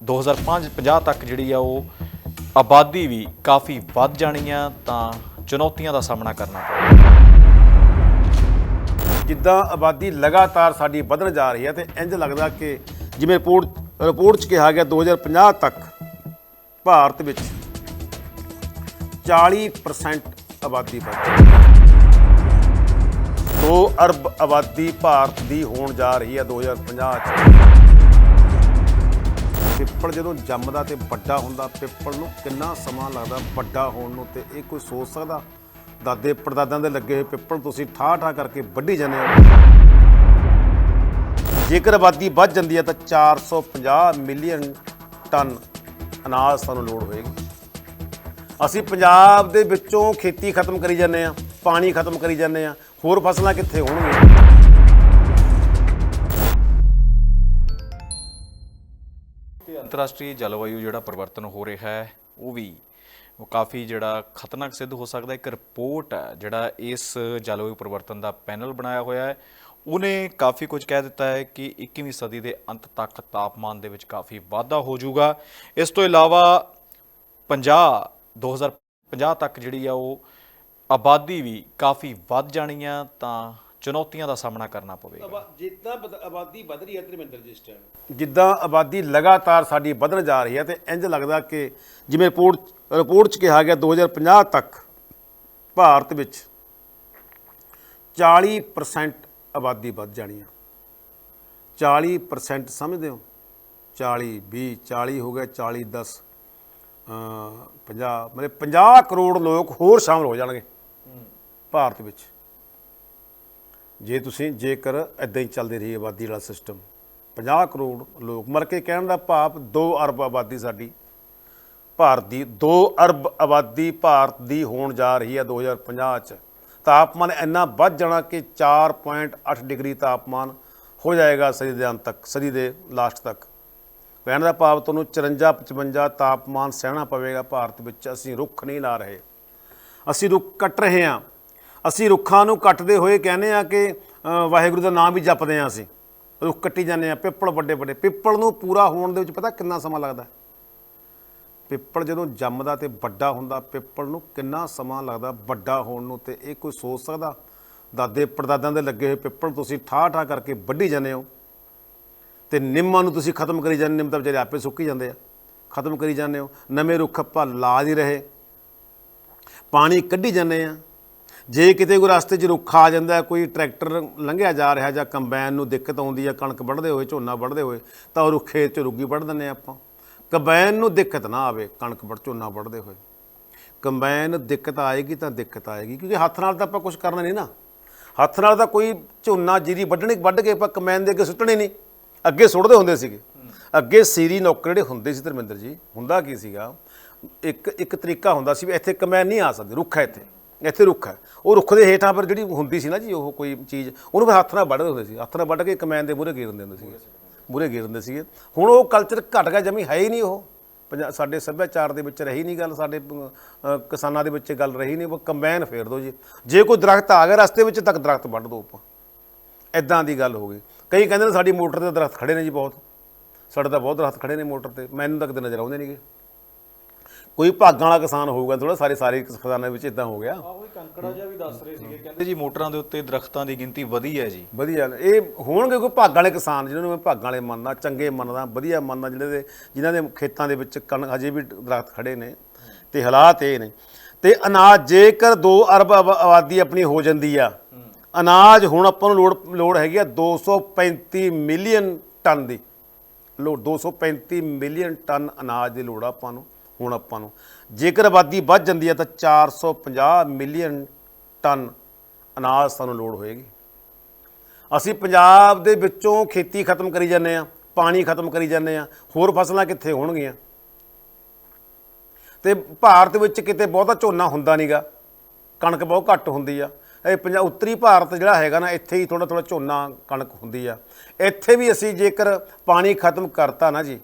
2050 ਤੱਕ ਜਿਹੜੀ ਆ ਉਹ ਆਬਾਦੀ ਵੀ ਕਾਫੀ ਵੱਧ ਜਾਣੀ ਆ, ਤਾਂ ਚੁਣੌਤੀਆਂ ਦਾ ਸਾਹਮਣਾ ਕਰਨਾ ਪਵੇਗਾ ਜਿੱਦਾਂ ਆਬਾਦੀ ਲਗਾਤਾਰ ਸਾਡੀ ਵਧਣ ਜਾ ਰਹੀ ਹੈ ਤੇ ਇੰਜ ਲੱਗਦਾ ਕਿ ਜਿਵੇਂ ਰਿਪੋਰਟ ਰਿਪੋਰਟ 'ਚ ਕਿਹਾ ਗਿਆ 2050 ਤੱਕ ਭਾਰਤ ਵਿੱਚ 40% ਆਬਾਦੀ ਵੱਧ ਜਾਏਗੀ 2 ਅਰਬ ਆਬਾਦੀ ਭਾਰਤ ਦੀ ਹੋਣ ਜਾ ਰਹੀ ਹੈ 2050 ਚ। ਪਿੱਪਲ ਜਦੋਂ ਜੰਮਦਾ ਤੇ ਵੱਡਾ ਹੁੰਦਾ, ਪਿੱਪਲ ਨੂੰ ਕਿੰਨਾ ਸਮਾਂ ਲੱਗਦਾ ਵੱਡਾ ਹੋਣ ਨੂੰ ਤੇ ਇਹ ਕੋਈ ਸੋਚ ਸਕਦਾ? ਦਾਦੇ, ਪੜਦਾਦਿਆਂ ਦੇ ਲੱਗੇ ਹੋਏ ਪਿੱਪਲ ਤੁਸੀਂ ਠਾਹ ਠਾਹ ਕਰਕੇ ਵੱਢੀ ਜਾਂਦੇ ਹੋ। ਜੇਕਰ ਆਬਾਦੀ ਵੱਧ ਜਾਂਦੀ ਹੈ ਤਾਂ 450 ਮਿਲੀਅਨ ਟਨ ਅਨਾਜ ਸਾਨੂੰ ਲੋੜ ਹੋਏਗੀ। ਅਸੀਂ ਪੰਜਾਬ ਦੇ ਵਿੱਚੋਂ ਖੇਤੀ ਖਤਮ ਕਰੀ ਜਾਂਦੇ ਆ ਪਾਣੀ ਖਤਮ ਕਰੀ ਜਾਂਦੇ ਆ ਹੋਰ ਫਸਲਾਂ ਕਿੱਥੇ ਹੋਣਗੀਆਂ? ਅੰਤਰਰਾਸ਼ਟਰੀ ਜਲਵਾਯੂ ਜਿਹੜਾ ਪਰਿਵਰਤਨ ਹੋ ਰਿਹਾ ਹੈ, ਉਹ ਵੀ ਉਹ ਕਾਫੀ ਜਿਹੜਾ ਖਤਰਨਾਕ ਸਿੱਧ ਹੋ ਸਕਦਾ ਇੱਕ ਰਿਪੋਰਟ ਹੈ ਜਿਹੜਾ ਇਸ ਜਲਵਾਯੂ ਪਰਿਵਰਤਨ ਦਾ ਪੈਨਲ ਬਣਾਇਆ ਹੋਇਆ ਹੈ। ਉਹਨੇ ਕਾਫੀ ਕੁਝ ਕਹਿ ਦਿੱਤਾ ਹੈ ਕਿ 21ਵੀਂ ਸਦੀ ਦੇ ਅੰਤ ਤੱਕ ਤਾਪਮਾਨ ਦੇ ਵਿੱਚ ਕਾਫੀ ਵਾਧਾ ਹੋ ਜਾਊਗਾ। ਇਸ ਤੋਂ ਇਲਾਵਾ 50 2050 ਤੱਕ ਜਿਹੜੀ ਆ ਉਹ ਆਬਾਦੀ ਵੀ ਕਾਫੀ ਵੱਧ ਜਾਣੀ ਆ, ਤਾਂ ਚੁਣੌਤੀਆਂ ਦਾ ਸਾਹਮਣਾ ਕਰਨਾ ਪਵੇਗਾ। ਜਿੱਦਾਂ ਆਬਾਦੀ ਵਧ ਰਹੀ ਹੈ ਧਰਮਿੰਦਰ ਜੀ ਇਸ ਟਾਈਮ ਜਿੱਦਾਂ ਆਬਾਦੀ ਲਗਾਤਾਰ ਸਾਡੀ ਵਧਣ ਜਾ ਰਹੀ ਹੈ ਤੇ ਇੰਜ ਲੱਗਦਾ ਕਿ ਜਿਵੇਂ ਰਿਪੋਰਟ ਰਿਪੋਰਟ 'ਚ ਕਿਹਾ ਗਿਆ 2050 ਤੱਕ ਭਾਰਤ ਵਿੱਚ 40% ਆਬਾਦੀ ਵੱਧ ਜਾਣੀ ਆ 40% ਸਮਝਦੇ ਹੋ? 40 20 40 ਹੋ ਗਿਆ 40 10 ਅ 50 ਮਤਲਬ 50 ਕਰੋੜ ਲੋਕ ਹੋਰ ਸ਼ਾਮਲ ਹੋ ਜਾਣਗੇ ਭਾਰਤ ਵਿੱਚ। ਜੇ ਤੁਸੀਂ ਜੇਕਰ ਇਦਾਂ ਹੀ ਚੱਲਦੀ ਰਹੀ ਆਬਾਦੀ ਵਾਲਾ ਸਿਸਟਮ 50 ਕਰੋੜ ਲੋਕ ਮਰ ਕੇ ਕਹਿਣ ਦਾ ਭਾਵ 2 ਅਰਬ ਆਬਾਦੀ ਸਾਡੀ। ਭਾਰਤ ਦੀ 2 ਅਰਬ ਆਬਾਦੀ ਭਾਰਤ ਦੀ ਹੋਣ ਜਾ ਰਹੀ ਹੈ 2050 ਚ। ਤਾਪਮਾਨ ਇੰਨਾ ਵੱਧ ਜਾਣਾ ਕਿ 4.8 ਡਿਗਰੀ ਤਾਪਮਾਨ ਹੋ ਜਾਏਗਾ ਸਦੀ ਦੇ ਅੰਤ ਤੱਕ, ਸਦੀ ਦੇ ਲਾਸਟ ਤੱਕ। ਕਹਿਣ ਦਾ ਭਾਵ ਤੁਹਾਨੂੰ 54 55 ਤਾਪਮਾਨ ਸਹਿਣਾ ਪਵੇਗਾ ਭਾਰਤ ਵਿੱਚ, ਅਸੀਂ ਰੁੱਖ ਨਹੀਂ ਲਾ ਰਹੇ। ਅਸੀਂ ਰੁੱਖ ਕੱਟ ਰਹੇ ਹਾਂ। ਅਸੀਂ ਰੁੱਖਾਂ ਨੂੰ ਕੱਟਦੇ ਹੋਏ ਕਹਿੰਦੇ ਆ ਕਿ ਵਾਹਿਗੁਰੂ ਦਾ ਨਾਮ ਵੀ ਜਪਦੇ ਆ ਅਸੀਂ। ਰੁੱਖ ਕੱਟੀ ਜਾਂਦੇ ਆ ਪਿੱਪਲ ਵੱਡੇ ਵੱਡੇ। ਪਿੱਪਲ ਨੂੰ ਪੂਰਾ ਹੋਣ ਦੇ ਵਿੱਚ ਪਤਾ ਕਿੰਨਾ ਸਮਾਂ ਲੱਗਦਾ? ਪਿੱਪਲ ਜਦੋਂ ਜੰਮਦਾ ਤੇ ਵੱਡਾ ਹੁੰਦਾ, ਪਿੱਪਲ ਨੂੰ ਕਿੰਨਾ ਸਮਾਂ ਲੱਗਦਾ ਵੱਡਾ ਹੋਣ ਨੂੰ ਤੇ ਇਹ ਕੋਈ ਸੋਚ ਸਕਦਾ? ਦਾਦੇ ਪੜਦਾਦਿਆਂ ਦੇ ਲੱਗੇ ਹੋਏ ਪਿੱਪਲ ਤੁਸੀਂ ਠਾਹ ਠਾਹ ਕਰਕੇ ਵੱਢੀ ਜਾਂਦੇ ਹੋ ਤੇ ਨਿੰਮਾਂ ਨੂੰ ਤੁਸੀਂ ਖਤਮ ਕਰੀ ਜਾਂਦੇ ਨਿੰਮ ਤਾਂ ਵਿਚਾਰੇ ਆਪੇ ਸੁੱਕੀ ਜਾਂਦੇ ਆ। ਖਤਮ ਕਰੀ ਜਾਂਦੇ ਹੋ, ਨਵੇਂ ਰੁੱਖ ਆਪਾਂ ਲਾ ਨਹੀਂ ਰਹੇ। ਪਾਣੀ ਕੱਢੀ ਜਾਂਦੇ ਆ। ਜੇ ਕਿਤੇ ਕੋਈ ਰਸਤੇ 'ਚ ਰੁੱਖ ਆ ਜਾਂਦਾ, ਕੋਈ ਟਰੈਕਟਰ ਲੰਘਿਆ ਜਾ ਰਿਹਾ ਜਾਂ ਕੰਬਾਈਨ ਨੂੰ ਦਿੱਕਤ ਆਉਂਦੀ ਹੈ ਕਣਕ ਵੱਢਦੇ ਹੋਏ, ਝੋਨਾ ਵੱਢਦੇ ਹੋਏ, ਤਾਂ ਉਹ ਰੁੱਖੇ 'ਚ ਰੁੱਗੀ ਵੱਢ ਦਿੰਦੇ ਆ ਆਪਾਂ। ਕੰਬਾਈਨ ਨੂੰ ਦਿੱਕਤ ਨਾ ਆਵੇ, ਕਣਕ ਵੱਢ, ਝੋਨਾ ਵੱਢਦੇ ਹੋਏ। ਕੰਬਾਈਨ ਦਿੱਕਤ ਆਏਗੀ ਤਾਂ ਦਿੱਕਤ ਆਏਗੀ, ਕਿਉਂਕਿ ਹੱਥ ਨਾਲ ਤਾਂ ਆਪਾਂ ਕੁਝ ਕਰਨਾ ਨਹੀਂ ਨਾ। ਹੱਥ ਨਾਲ ਤਾਂ ਕੋਈ ਝੋਨਾ, ਜੀਰੀ ਵੱਢਣੀ, ਵੱਢ ਕੇ ਆਪਾਂ ਕੰਬਾਈਨ ਦੇ ਅੱਗੇ ਸੁੱਟਣੇ ਨਹੀਂ। ਅੱਗੇ ਸੁੱਟਦੇ ਹੁੰਦੇ ਸੀਗੇ। ਅੱਗੇ ਸੀਰੀ ਨੌਕਰ ਜਿਹੜੇ ਹੁੰਦੇ ਸੀ ਧਰਮਿੰਦਰ ਜੀ, ਹੁੰਦਾ ਕੀ ਸੀਗਾ? ਇੱਕ ਇੱਕ ਤਰੀਕਾ ਹੁੰਦਾ ਸੀ ਵੀ ਇੱਥੇ ਕੰਬਾਈਨ ਨਹੀਂ ਆ ਸਕਦੀ, ਰੁੱਖ ਹੈ ਇੱਥੇ। ਇੱਥੇ ਰੁੱਖ ਹੈ। ਉਹ ਰੁੱਖ ਦੇ ਹੇਠਾਂ ਪਰ ਜਿਹੜੀ ਹੁੰਦੀ ਸੀ ਨਾ ਜੀ, ਉਹ ਕੋਈ ਚੀਜ਼, ਉਹਨੂੰ ਫਿਰ ਹੱਥ ਨਾਲ ਵੱਢਦੇ ਹੁੰਦੇ ਸੀ। ਹੱਥ ਨਾਲ ਵੱਢ ਕੇ ਕਮੈਨ ਦੇ ਮੂਹਰੇ ਗੇਰ ਦਿੰਦੇ ਹੁੰਦੇ ਸੀਗੇ। ਮੂਹਰੇ ਗੇਰ ਦਿੰਦੇ ਸੀਗੇ। ਹੁਣ ਉਹ ਕਲਚਰ ਘਟ ਗਿਆ, ਜਮੀ ਹੈ ਹੀ ਨਹੀਂ ਉਹ। ਪੰਜਾ- ਸਾਡੇ ਸੱਭਿਆਚਾਰ ਦੇ ਵਿੱਚ ਰਹੀ ਨਹੀਂ ਗੱਲ, ਸਾਡੇ ਕਿਸਾਨਾਂ ਦੇ ਵਿੱਚ ਗੱਲ ਰਹੀ ਨਹੀਂ, ਉਹ ਕੰਬਾਈਨ ਫੇਰ ਦਿਓ ਜੀ। ਜੇ ਕੋਈ ਦਰਖਤ ਆ ਗਿਆ ਰਸਤੇ ਵਿੱਚ, ਤੱਕ ਦਰਖਤ ਵੱਢ ਦਿਓ ਆਪਾਂ। ਐਦਾਂ ਦੀ ਗੱਲ ਹੋ ਗਈ। ਕਈ ਕਹਿੰਦੇ ਨੇ ਸਾਡੀ ਮੋਟਰ ਤੇ ਦਰਖਤ ਖੜੇ ਨੇ ਜੀ ਬਹੁਤ। ਸਾਡੇ ਤਾਂ ਬਹੁਤ ਦਰਖਤ ਖੜੇ ਨੇ ਮੋਟਰ ਤੇ। ਮੈਨੂੰ ਤੱਕ ਕਿਤੇ ਨਜ਼ਰ ਆਉਂਦੇ ਨਹੀਂਗੇ ਕੋਈ ਭਾਗਾਂ ਵਾਲਾ ਕਿਸਾਨ ਹੋਊਗਾ ਥੋੜਾ ਸਾਰੇ ਸਾਰੇ ਕਿਸਾਨਾਂ ਵਿੱਚ ਇਦਾਂ ਹੋ ਗਿਆ। ਆਹੋ ਕੰਕੜਾ ਜਿਹਾ ਵੀ ਦੱਸ ਰਹੇ ਸੀਗੇ। ਕਹਿੰਦੇ ਜੀ ਮੋਟਰਾਂ ਦੇ ਉੱਤੇ ਦਰਖਤਾਂ ਦੀ ਗਿਣਤੀ ਵਧੀ ਹੈ ਜੀ। ਵਧੀਆ। ਇਹ ਹੋਣਗੇ ਕੋਈ ਭਾਗਾਂ ਵਾਲੇ ਕਿਸਾਨ ਜਿਹਨਾਂ ਨੂੰ ਮੈਂ ਭਾਗਾਂ ਵਾਲੇ ਮੰਨਦਾ ਚੰਗੇ ਮੰਨਦਾ ਵਧੀਆ ਮੰਨਦਾ ਜਿਹੜੇ ਦੇ ਜਿਨ੍ਹਾਂ ਦੇ ਖੇਤਾਂ ਦੇ ਵਿੱਚ ਕਣਕ ਹਜੇ ਵੀ ਦਰਖਤ ਖੜੇ ਨੇ ਤੇ ਹਾਲਾਤ ਇਹ ਨੇ। ਤੇ ਅਨਾਜ ਜੇਕਰ 2 ਅਰਬ ਆਬਾ- ਆਬਾਦੀ ਆਪਣੀ ਹੋ ਜਾਂਦੀ ਆ ਅਨਾਜ ਹੁਣ ਆਪਾਂ ਨੂੰ ਲੋੜ ਲੋੜ ਹੈਗੀ ਆ 235 ਮਿਲੀਅਨ ਟਨ ਦੀ। ਲੋੜ 235 ਮਿਲੀਅਨ ਟਨ ਅਨਾਜ ਦੀ ਲੋੜ ਆ ਆਪਾਂ ਨੂੰ। ਹੁਣ ਆਪਾਂ ਨੂੰ। ਜੇਕਰ ਆਬਾਦੀ ਵੱਧ ਜਾਂਦੀ ਹੈ ਤਾਂ 450 ਮਿਲੀਅਨ ਟਨ ਅਨਾਜ ਸਾਨੂੰ ਲੋੜ ਹੋਏਗੀ। ਅਸੀਂ ਪੰਜਾਬ ਦੇ ਵਿੱਚੋਂ ਖੇਤੀ ਖਤਮ ਕਰੀ ਜਾਂਦੇ ਆ ਪਾਣੀ ਖਤਮ ਕਰੀ ਜਾਂਦੇ ਆ ਹੋਰ ਫਸਲਾਂ ਕਿੱਥੇ ਹੋਣਗੀਆਂ? ਤੇ ਭਾਰਤ ਵਿੱਚ ਕਿਤੇ ਬਹੁਤਾ ਝੋਨਾ ਹੁੰਦਾ ਨਹੀਂਗਾ ਕਣਕ ਬਹੁਤ ਘੱਟ ਹੁੰਦੀ ਆ। ਇਹ ਪੰਜਾਬ ਉੱਤਰੀ ਭਾਰਤ ਜਿਹੜਾ ਹੈਗਾ ਨਾ, ਇੱਥੇ ਹੀ ਥੋੜਾ ਥੋੜਾ ਝੋਨਾ, ਕਣਕ ਹੁੰਦੀ ਆ। ਇੱਥੇ ਵੀ ਅਸੀਂ ਜੇਕਰ ਪਾਣੀ ਖਤਮ ਕਰਤਾ ਨਾ ਜੀ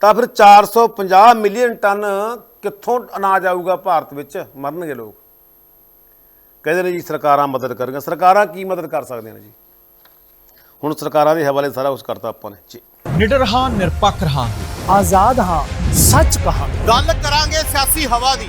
ਤਾਂ ਫਿਰ 450 ਮਿਲੀਅਨ ਟਨ ਕਿੱਥੋਂ ਅਨਾਜ ਆਊਗਾ ਭਾਰਤ ਵਿੱਚ? ਮਰਨਗੇ ਲੋਕ। ਕਹਿੰਦੇ ਨੇ ਜੀ ਸਰਕਾਰਾਂ ਮਦਦ ਕਰਨਗੀਆਂ। ਸਰਕਾਰਾਂ ਕੀ ਮਦਦ ਕਰ ਸਕਦੀਆਂ ਨੇ ਜੀ? ਹੁਣ ਸਰਕਾਰਾਂ ਦੇ ਹਵਾਲੇ ਸਾਰਾ ਕੁਝ ਕਰਤਾ ਆਪਾਂ ਨੇ। ਜੀ। ਨਿਡਰ ਹਾਂ ਨਿਰਪੱਖ ਰਹਾਂਗੇ। ਆਜ਼ਾਦ ਹਾਂ ਸੱਚ ਕਹਾਂਗੇ। ਗੱਲ ਕਰਾਂਗੇ ਸਿਆਸੀ ਹਵਾ ਦੀ।